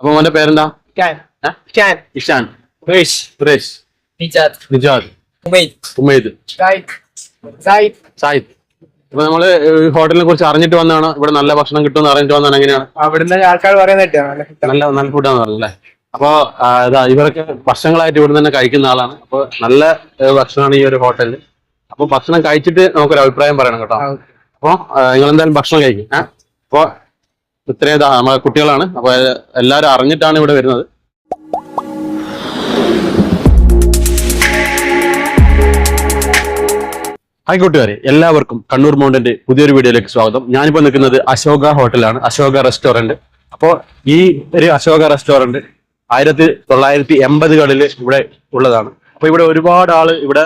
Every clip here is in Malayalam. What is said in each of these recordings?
അപ്പൊ മോന്റെ പേരെന്താ? ഇഷാൻ. സുരേഷ്. നിജാദ്. ഉമേദ്. സായിദ്. അപ്പൊ നമ്മൾ ഈ ഹോട്ടലിനെ കുറിച്ച് അറിഞ്ഞിട്ട് വന്നാണ് ഇവിടെ നല്ല ഭക്ഷണം കിട്ടുമെന്ന് അറിഞ്ഞിട്ട് വന്നാണ് എങ്ങനെയാണ്? അവിടുന്ന് ആൾക്കാർ പറയുന്ന നല്ല. നല്ല ഫുഡാന്ന് പറഞ്ഞല്ലേ അപ്പൊ ആ, ഇതാ ഇവരൊക്കെ വർഷങ്ങളായിട്ട് ഇവിടെ തന്നെ കഴിക്കുന്ന ആളാണ്. അപ്പൊ നല്ല ഭക്ഷണമാണ് ഈ ഒരു ഹോട്ടലിൽ അപ്പൊ ഭക്ഷണം കഴിച്ചിട്ട് നമുക്കൊരു അഭിപ്രായം പറയണം കേട്ടോ. അപ്പൊ നിങ്ങൾ എന്തായാലും ഭക്ഷണം കഴിക്കും. ഏഹ് അപ്പൊ ഇത്രയും ഇതാ നമ്മളെ കുട്ടികളാണ്. അപ്പൊ എല്ലാരും അറിഞ്ഞിട്ടാണ് ഇവിടെ വരുന്നത്. ഹായ് കൂട്ടുകാരെ എല്ലാവർക്കും കണ്ണൂർ മൗണ്ടന്റെ പുതിയൊരു വീഡിയോയിലേക്ക് സ്വാഗതം. ഞാനിപ്പോ നിൽക്കുന്നത് അശോക ഹോട്ടലാണ് അശോക റെസ്റ്റോറന്റ് അപ്പോൾ ഈ ഒരു അശോക റെസ്റ്റോറന്റ് ആയിരത്തി തൊള്ളായിരത്തി എൺപതുകളിൽ ഇവിടെ ഉള്ളതാണ്. അപ്പൊ ഇവിടെ ഒരുപാട് ആൾ ഇവിടെ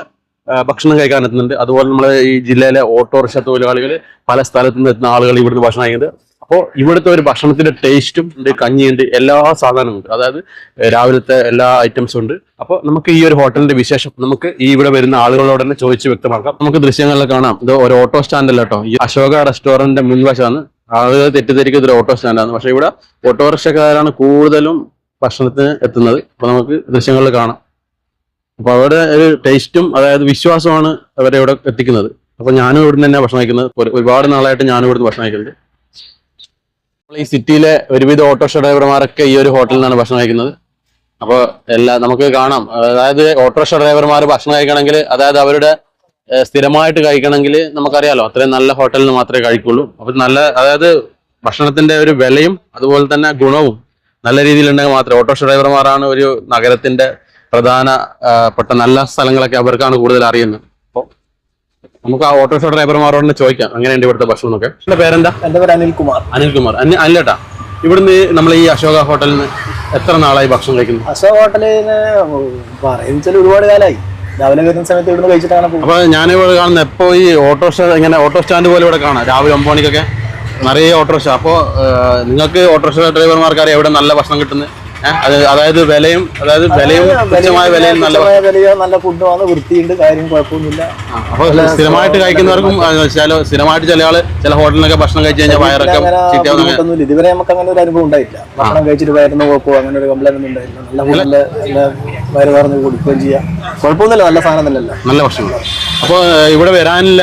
ഭക്ഷണം കഴിക്കാൻ എത്തുന്നുണ്ട്. അതുപോലെ നമ്മളെ ഈ ജില്ലയിലെ ഓട്ടോറിക്ഷ തൊഴിലാളികൾ പല സ്ഥലത്തു നിന്ന് എത്തുന്ന ആളുകൾ ഇവിടുന്ന് ഭക്ഷണം കഴിക്കുന്നത്. അപ്പോൾ ഇവിടുത്തെ ഒരു ഭക്ഷണത്തിന്റെ ടേസ്റ്റും ഉണ്ട് കഞ്ഞിയുണ്ട് എല്ലാ സാധനവും ഉണ്ട്. അതായത് രാവിലത്തെ എല്ലാ ഐറ്റംസും ഉണ്ട്. അപ്പോൾ നമുക്ക് ഈ ഒരു ഹോട്ടലിന്റെ വിശേഷം നമുക്ക് ഈ ഇവിടെ വരുന്ന ആളുകളോട് തന്നെ ചോദിച്ച് വ്യക്തമാക്കാം. നമുക്ക് ദൃശ്യങ്ങളിൽ കാണാം. ഇത് ഒരു ഓട്ടോ സ്റ്റാൻഡ് അല്ല കേട്ടോ. ഈ അശോക റെസ്റ്റോറന്റിന്റെ മുൻവശമാണ്. ആളുകൾ തെറ്റിദ്ധരിക്കുന്ന ഒരു ഓട്ടോ സ്റ്റാൻഡാണ് പക്ഷെ ഇവിടെ ഓട്ടോറിക്ഷക്കാരാണ് കൂടുതലും ഭക്ഷണത്തിന് എത്തുന്നത്. അപ്പൊ നമുക്ക് ദൃശ്യങ്ങളിൽ കാണാം. അപ്പൊ അവരുടെ ഒരു ടേസ്റ്റും അതായത് വിശ്വാസമാണ് അവരെ ഇവിടെ എത്തിക്കുന്നത്. അപ്പൊ ഞാനും ഇവിടുന്ന് തന്നെ ഭക്ഷണം കഴിക്കുന്നത്. ഒരുപാട് നാളായിട്ട് ഞാനും ഇവിടുന്ന് ഭക്ഷണം കഴിക്കുന്നത് നമ്മൾ ഈ സിറ്റിയിലെ ഒരുവിധ ഓട്ടോറിക്ഷ ഡ്രൈവർമാരൊക്കെ ഈ ഒരു ഹോട്ടലിൽ നിന്നാണ് ഭക്ഷണം കഴിക്കുന്നത്. അപ്പോൾ എല്ലാ നമുക്ക് കാണാം. അതായത് ഓട്ടോറിക്ഷ ഡ്രൈവർമാർ ഭക്ഷണം കഴിക്കണമെങ്കിൽ അതായത് അവരുടെ സ്ഥിരമായിട്ട് കഴിക്കണമെങ്കിൽ നമുക്കറിയാലോ അത്രയും നല്ല ഹോട്ടലിൽ മാത്രമേ കഴിക്കുള്ളൂ. അപ്പൊ നല്ല അതായത് ഭക്ഷണത്തിന്റെ ഒരു വിലയും അതുപോലെ തന്നെ ഗുണവും നല്ല രീതിയിൽ ഉണ്ടെങ്കിൽ മാത്രമേ ഓട്ടോറിക്ഷ ഡ്രൈവർമാരാണ് ഒരു നഗരത്തിന്റെ പ്രധാനപ്പെട്ട പെട്ട നല്ല സ്ഥലങ്ങളൊക്കെ അവർക്കാണ് കൂടുതൽ അറിയുന്നത്. നമുക്ക് ആ ഓട്ടോറിക്ഷ ഡ്രൈവർമാരോട് ചോദിക്കാം. അങ്ങനെയുണ്ട് ഇവിടുത്തെ ഭക്ഷണം എന്നൊക്കെ. എന്റെ പേരെന്താ? എന്റെ പേര് അനിൽ അനിൽകുമാർ അനിൽകുമാർ. അനി അനിലേട്ടാ ഇവിടുന്ന് നമ്മൾ ഈ അശോക ഹോട്ടലിന് നിന്ന് എത്ര നാളായി ഭക്ഷണം കഴിക്കുന്നു? അശോക ഹോട്ടലിന് പറയുന്ന ഒരുപാട് കാലമായി രാവിലെ വരുന്ന സമയത്ത് ഇവിടുന്ന് കഴിച്ചിട്ടാണ് അപ്പൊ ഞാനിവിടെ കാണുന്ന എപ്പോ ഈ ഓട്ടോറിക്ഷ ഇങ്ങനെ ഓട്ടോ സ്റ്റാൻഡ് പോലെ ഇവിടെ കാണാം. രാവിലെ ഒമ്പത് മണിക്കൊക്കെ നിറയെ ഓട്ടോറിക്ഷ അപ്പോൾ നിങ്ങൾക്ക് ഓട്ടോറിക്ഷ ഡ്രൈവർമാർക്ക് അറിയാം എവിടെ നല്ല ഭക്ഷണം കിട്ടുന്നത്. അത് അതായത് വിലയും അതായത് വിലയും തുച്ഛമായ വിലയും നല്ല വിലയോ നല്ല ഫുഡുമാണ് വൃത്തിയുണ്ട് കാര്യം കുഴപ്പമൊന്നുമില്ല. അപ്പൊ സ്ഥിരമായിട്ട് കഴിക്കുന്നവർക്കും ചില സ്ഥിരമായിട്ട് ചില ആൾ ചില ഹോട്ടലിലൊക്കെ ഭക്ഷണം കഴിച്ചു കഴിഞ്ഞാൽ വയറൊക്കെ ഇതുവരെ നമുക്ക് അങ്ങനെ ഒരു അനുഭവം ഉണ്ടായില്ല ഭക്ഷണം കഴിച്ചിട്ട് വയറിന് കുഴപ്പമോ അങ്ങനെ ഒരു കംപ്ലൈന്റ് ഒന്നും ഉണ്ടായില്ല നല്ല നല്ല വയറ് പറഞ്ഞ് കൊടുക്കുകയും ചെയ്യാം. കുഴപ്പമൊന്നുമില്ല നല്ല സാധനം തന്നെയല്ല. നല്ല ഭക്ഷണം. അപ്പോൾ ഇവിടെ വരാനില്ല.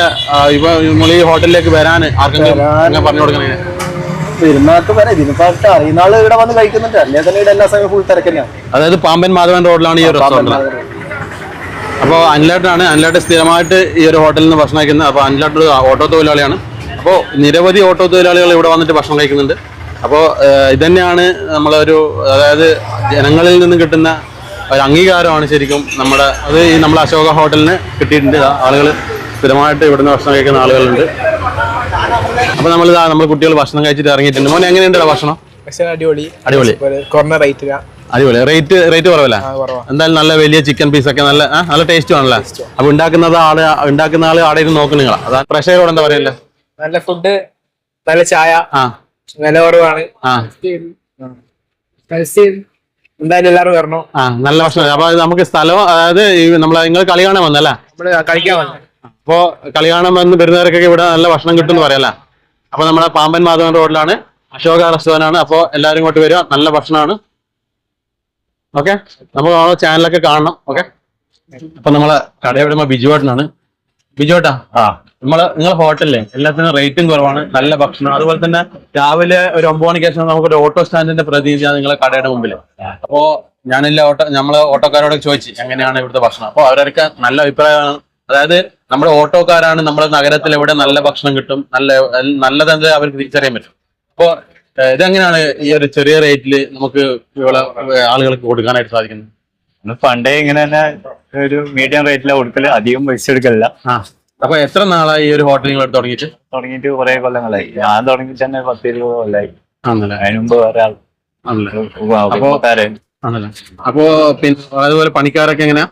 ഇപ്പൊ നമ്മൾ ഈ ഹോട്ടലിലേക്ക് വരാൻ ആർക്കെങ്കിലും പറഞ്ഞു കൊടുക്കണേ? പെരുന്നാൾക്ക് വരെ ഇതിനെപ്പാട്ട് അറിയുന്ന ആൾ ഇവിടെ വന്ന് കഴിക്കുന്നുണ്ട്. അല്ലേ? തന്നെ ഇവിടെ എല്ലാ സമയവും ഫുൾ തിരക്കന്നെയാണ് അതായത് പാമ്പൻ മാധവൻ റോഡിലാണ് ഈ റെസ്റ്റോറന്റ് അപ്പോൾ അനിലേട്ടാണ് അനിലേട്ട് സ്ഥിരമായിട്ട് ഈ ഒരു ഹോട്ടലിൽ നിന്ന് ഭക്ഷണം കഴിക്കുന്നത്. അപ്പോൾ അനിലേട്ട് ഒരു ഓട്ടോ തൊഴിലാളിയാണ്. അപ്പോൾ നിരവധി ഓട്ടോ തൊഴിലാളികൾ ഇവിടെ വന്നിട്ട് ഭക്ഷണം കഴിക്കുന്നുണ്ട്. അപ്പോൾ ഇതന്നെയാണ് നമ്മളൊരു അതായത് ജനങ്ങളിൽ നിന്ന് കിട്ടുന്ന ഒരു അംഗീകാരമാണ് ശരിക്കും നമ്മുടെ അത് ഈ നമ്മുടെ അശോക ഹോട്ടലിന് കിട്ടിയിട്ടുണ്ട്. ആളുകൾ സ്ഥിരമായിട്ട് ഇവിടുന്ന് ഭക്ഷണം കഴിക്കുന്ന ആളുകളുണ്ട്. അപ്പോൾ നമ്മൾ നമ്മൾ കുട്ടികൾ ഭക്ഷണം കഴിച്ചിട്ട് ഇറങ്ങിയിട്ടുണ്ട്. മോനെ എങ്ങനെയുണ്ട് ഭക്ഷണം? അടിപൊളി. അടിപൊളി. കുറഞ്ഞ അടിപൊളി. റേറ്റ് റേറ്റ് കുറവല്ലേ? കുറവാ. എന്തായാലും നല്ല വലിയ ചിക്കൻ പീസ് ഒക്കെ നല്ല നല്ല ടേസ്റ്റ് ആണല്ലേ അപ്പൊ ഉണ്ടാക്കുന്നത് ആൾ ഉണ്ടാക്കുന്ന ആൾ ആടെ ഇരുന്ന് നോക്കും നിങ്ങളാ. അതാ പ്രഷറോട് എന്താ പറയല്ലേ? നല്ല ഫുഡ് നല്ല ചായ ആ. വില കുറവാണ്. എന്തായാലും എല്ലാവരും വരണോ. ആ നല്ല ഭക്ഷണം. അപ്പൊ നമുക്ക് സ്ഥലം അതായത് നമ്മളെ നിങ്ങൾ കളി കാണാൻ വന്നല്ലേ? കളിക്കാൻ വന്നു. അപ്പോ കളി കാണാൻ വന്ന് വരുന്നവർക്കൊക്കെ ഇവിടെ നല്ല ഭക്ഷണം കിട്ടും എന്ന് പറയാല്ലേ? അപ്പൊ നമ്മുടെ പാമ്പൻ മാധവൻ റോഡിലാണ് അശോക റെസ്റ്റോറന്റ് ആണ് അപ്പൊ എല്ലാവരും ഇങ്ങോട്ട് വരിക. നല്ല ഭക്ഷണമാണ്. ഓക്കെ? നമ്മൾ നമ്മളെ ചാനലൊക്കെ കാണണം. ഓക്കെ? അപ്പൊ നമ്മളെ കടയുടെ ബിജുവേട്ടനാണ് ബിജുവേട്ടാ ആ. നമ്മൾ നിങ്ങളെ ഹോട്ടലിലെ എല്ലാത്തിനും റേറ്റും കുറവാണ്. നല്ല ഭക്ഷണം. അതുപോലെ തന്നെ രാവിലെ ഒരു ഒമ്പത് മണിക്ക് ശേഷം നമുക്ക് ഒരു ഓട്ടോ സ്റ്റാൻഡിന്റെ പ്രതിനിധിയാണ് നിങ്ങളെ കടയുടെ മുമ്പിൽ അപ്പോ ഞാനെല്ലാം ഓട്ടോ നമ്മൾ ഓട്ടോക്കാരോട് ചോദിച്ചു എങ്ങനെയാണ് ഇവിടുത്തെ ഭക്ഷണം? അപ്പൊ അവരൊക്കെ നല്ല അഭിപ്രായമാണ്. അതായത് നമ്മുടെ ഓട്ടോക്കാരാണ് നമ്മുടെ നഗരത്തിൽ എവിടെ നല്ല ഭക്ഷണം കിട്ടും നല്ല നല്ലതെന്ന് അവർക്ക് തിരിച്ചറിയാൻ പറ്റും അപ്പൊ ഇതെങ്ങനെയാണ് ഈ ഒരു ചെറിയ റേറ്റിൽ നമുക്ക് ആളുകൾക്ക് കൊടുക്കാനായിട്ട് സാധിക്കുന്നത് പണ്ടേ ഇങ്ങനെ തന്നെ ഒരു മീഡിയം റേറ്റിലാണ് കൊടുക്കൽ അധികം പൈസ എടുക്കലില്ല അപ്പൊ എത്ര നാളായി ഈ ഒരു ഹോട്ടൽ നിങ്ങൾ തുടങ്ങിയിട്ട് തുടങ്ങിയിട്ട് കുറെ കൊല്ലങ്ങളായി ഞാൻ തുടങ്ങിയിട്ട് തന്നെ പത്ത് ഇരുപത് കൊല്ലായി ആണല്ലേ അതിന് മുമ്പ് വേറെ ആൾ ആണല്ലേ അപ്പോ പിന്നെ അതുപോലെ പണിക്കാരൊക്കെ എങ്ങനെയാ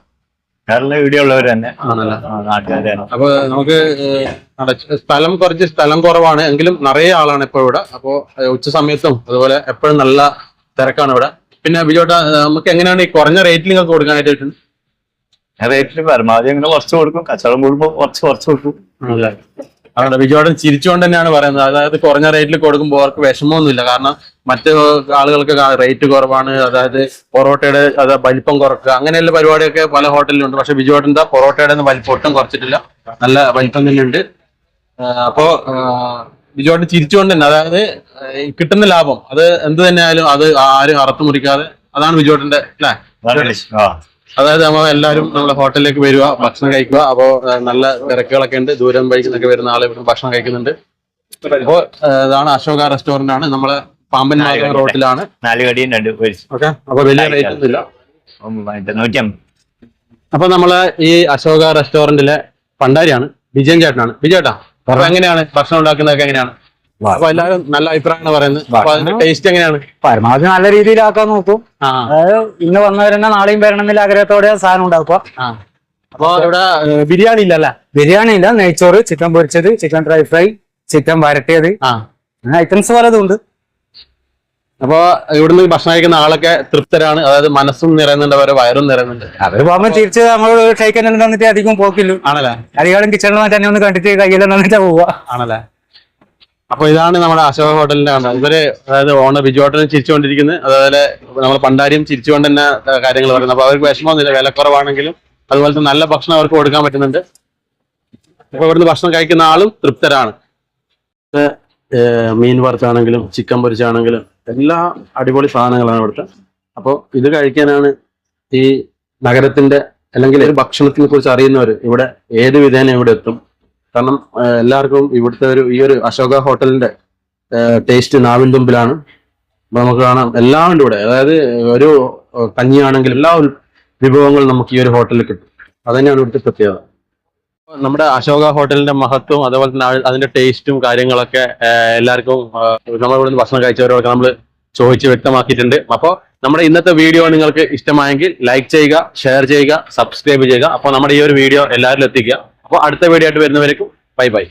വേറെ വീഡിയോ ഉള്ളവർ തന്നെ. ആണല്ലേ? നാട്ടുകാർ തന്നെ. അപ്പൊ നമുക്ക് സ്ഥലം കുറച്ച് സ്ഥലം കുറവാണ് എങ്കിലും നിറയെ ആളാണ് ഇപ്പൊ ഇവിടെ. അപ്പോ ഏഹ്, ഉച്ച സമയത്തും അതുപോലെ എപ്പോഴും നല്ല തിരക്കാണ് ഇവിടെ. പിന്നെ ബിജോട്ട നമുക്ക് എങ്ങനെയാണ് ഈ കുറഞ്ഞ റേറ്റിൽ നിങ്ങൾക്ക് കൊടുക്കാനായിട്ട് പറ്റുന്നത്? റേറ്റിൽ പരമാവധി അങ്ങനെ കുറച്ച് കൊടുക്കും. കച്ചവടം കൂടുമ്പോ കുറച്ച് കുറച്ച് കൊടുക്കും. അതുകൊണ്ട് വിജയോടൻ ചിരിച്ചുകൊണ്ട് തന്നെയാണ് പറയുന്നത്. അതായത് കുറഞ്ഞ റേറ്റിൽ കൊടുക്കുമ്പോൾ അവർക്ക് വിഷമമൊന്നുമില്ല. കാരണം മറ്റു ആളുകൾക്ക് റേറ്റ് കുറവാണ്. അതായത് പൊറോട്ടയുടെ അതായത് വലിപ്പം കുറക്കുക അങ്ങനെയുള്ള പരിപാടിയൊക്കെ പല ഹോട്ടലിലുണ്ട്. പക്ഷെ വിജയോടന്റെ പൊറോട്ടയുടെ ഒന്നും വലിപ്പം ഒട്ടും കുറച്ചിട്ടില്ല. നല്ല വലിപ്പം തന്നെയുണ്ട്. അപ്പോ വിജയോടൻ ചിരിച്ചുകൊണ്ട് തന്നെ അതായത് കിട്ടുന്ന ലാഭം. അത് എന്ത് തന്നെയായാലും അത് ആരും അറുത്തു മുറിക്കാതെ അതാണ് ബിജോട്ടന്റെ അല്ലേ അതായത് നമ്മൾ എല്ലാവരും നമ്മുടെ ഹോട്ടലിലേക്ക് വരിക ഭക്ഷണം കഴിക്കുക അപ്പോ നല്ല തിരക്കുകളൊക്കെ ഉണ്ട്. ദൂരം വഴിക്കുന്നൊക്കെ വരുന്ന ആളെ ഭക്ഷണം കഴിക്കുന്നുണ്ട്. അപ്പോ ഇതാണ് അശോക റെസ്റ്റോറന്റ് ആണ് നമ്മളെ പാമ്പൻ റോഡിലാണ് നാല് കടിയും രണ്ട് പൊരിച്ചു ഓക്കെ. അപ്പൊ വലിയ റേറ്റ് അപ്പൊ നമ്മളെ ഈ അശോക റെസ്റ്റോറന്റിലെ പണ്ടാരിയാണ് വിജയൻ ചേട്ടനാണ്. വിജയേട്ടാ അപ്പൊ എങ്ങനെയാണ് ഭക്ഷണം ഉണ്ടാക്കുന്നതൊക്കെ എങ്ങനെയാണ്? അപ്പൊ എല്ലാവരും നല്ല അഭിപ്രായമാണ് പറയുന്നത്. അപ്പൊ അതിന്റെ ടേസ്റ്റ് എങ്ങനെയാണ്? പരമാവധി നല്ല രീതിയിലാക്കാൻ നോക്കും. അതായത് ഇന്ന് വന്നവരെന്നെ നാളെയും വരണം എന്നുള്ള ആഗ്രഹത്തോടെ സാധനം ഉണ്ടാക്കുക അപ്പൊ ഇവിടെ ബിരിയാണി ഇല്ലല്ലേ ബിരിയാണി ഇല്ല. നെയ്ച്ചോറ് ചിക്കൻ പൊരിച്ചത് ചിക്കൻ ഡ്രൈ ഫ്രൈ ചിക്കൻ വരട്ടിയത്. ഐറ്റംസ് പലതും ഉണ്ട്. അപ്പൊ ഇവിടുന്ന് ഭക്ഷണം കഴിക്കുന്ന ആളൊക്കെ തൃപ്തരാണ്. അതായത് മനസ്സും നിറയുന്നുണ്ട് അവരെ വയറും നിറയുന്നുണ്ട്. അവർ പോകുമ്പോൾ തിരിച്ച് നമ്മളോട് ഷൈക്കൻ തന്നിട്ട് അധികം പോക്കില്ല. ആണല്ലേ? അധികം കിച്ചണിൽ തന്നെ ഒന്ന് കണ്ടിട്ട് കയ്യിലെന്നിട്ടാ പോവുക. ആണല്ലേ? അപ്പൊ ഇതാണ് നമ്മുടെ അശോക ഹോട്ടലിന്റെ കണ്ട ഇവർ അതായത് ഓണർ ബിജു ഹോട്ടലിൽ ചിരിച്ചുകൊണ്ടിരിക്കുന്നത് അതുപോലെ നമ്മൾ പണ്ടാരിയും ചിരിച്ചുകൊണ്ട് തന്നെ കാര്യങ്ങൾ പറയുന്നത് അപ്പൊ അവർക്ക് വിഷമമൊന്നുമില്ല. വിലക്കുറവാണെങ്കിലും അതുപോലെ തന്നെ നല്ല ഭക്ഷണം അവർക്ക് കൊടുക്കാൻ പറ്റുന്നുണ്ട്. അപ്പൊ ഇവിടുന്ന് ഭക്ഷണം കഴിക്കുന്ന ആളും തൃപ്തരാണ്. മീൻ വറുത്താണെങ്കിലും ചിക്കൻ പൊരിച്ചാണെങ്കിലും എല്ലാ അടിപൊളി സാധനങ്ങളാണ് ഇവിടുത്തെ. അപ്പോൾ ഇത് കഴിക്കാനാണ് ഈ നഗരത്തിന്റെ അല്ലെങ്കിൽ ഒരു ഭക്ഷണത്തിനെ കുറിച്ച് അറിയുന്നവർ ഇവിടെ ഏത് വിധേന ഇവിടെ എത്തും? കാരണം എല്ലാവർക്കും ഇവിടുത്തെ ഒരു ഈ ഒരു അശോക ഹോട്ടലിന്റെ ടേസ്റ്റ് നാവിൻ തുമ്പിലാണ്. നമുക്ക് കാണാം എല്ലാം ഉണ്ട് ഇവിടെ. അതായത് ഒരു കഞ്ഞിയാണെങ്കിൽ എല്ലാ വിഭവങ്ങളും നമുക്ക് ഈ ഒരു ഹോട്ടലിൽ കിട്ടും. അതന്നെയാണ് തന്നെയാണ് ഇവിടുത്തെ പ്രത്യേകത. നമ്മുടെ അശോക ഹോട്ടലിന്റെ മഹത്വം അതുപോലെ തന്നെ അതിന്റെ ടേസ്റ്റും കാര്യങ്ങളൊക്കെ എല്ലാവർക്കും നമ്മളിവിടെ ഇവിടുന്ന് ഭക്ഷണം കഴിച്ചവരോടൊക്കെ നമ്മൾ ചോദിച്ച് വ്യക്തമാക്കിയിട്ടുണ്ട്. അപ്പോൾ നമ്മുടെ ഇന്നത്തെ വീഡിയോ നിങ്ങൾക്ക് ഇഷ്ടമായെങ്കിൽ ലൈക്ക് ചെയ്യുക ഷെയർ ചെയ്യുക സബ്സ്ക്രൈബ് ചെയ്യുക. അപ്പോൾ നമ്മുടെ ഈ ഒരു വീഡിയോ എല്ലാവരിലും എത്തിക്കുക. അപ്പോൾ അടുത്ത വീഡിയോ ആയിട്ട് വരുന്നവരേക്കും ബൈ ബൈ.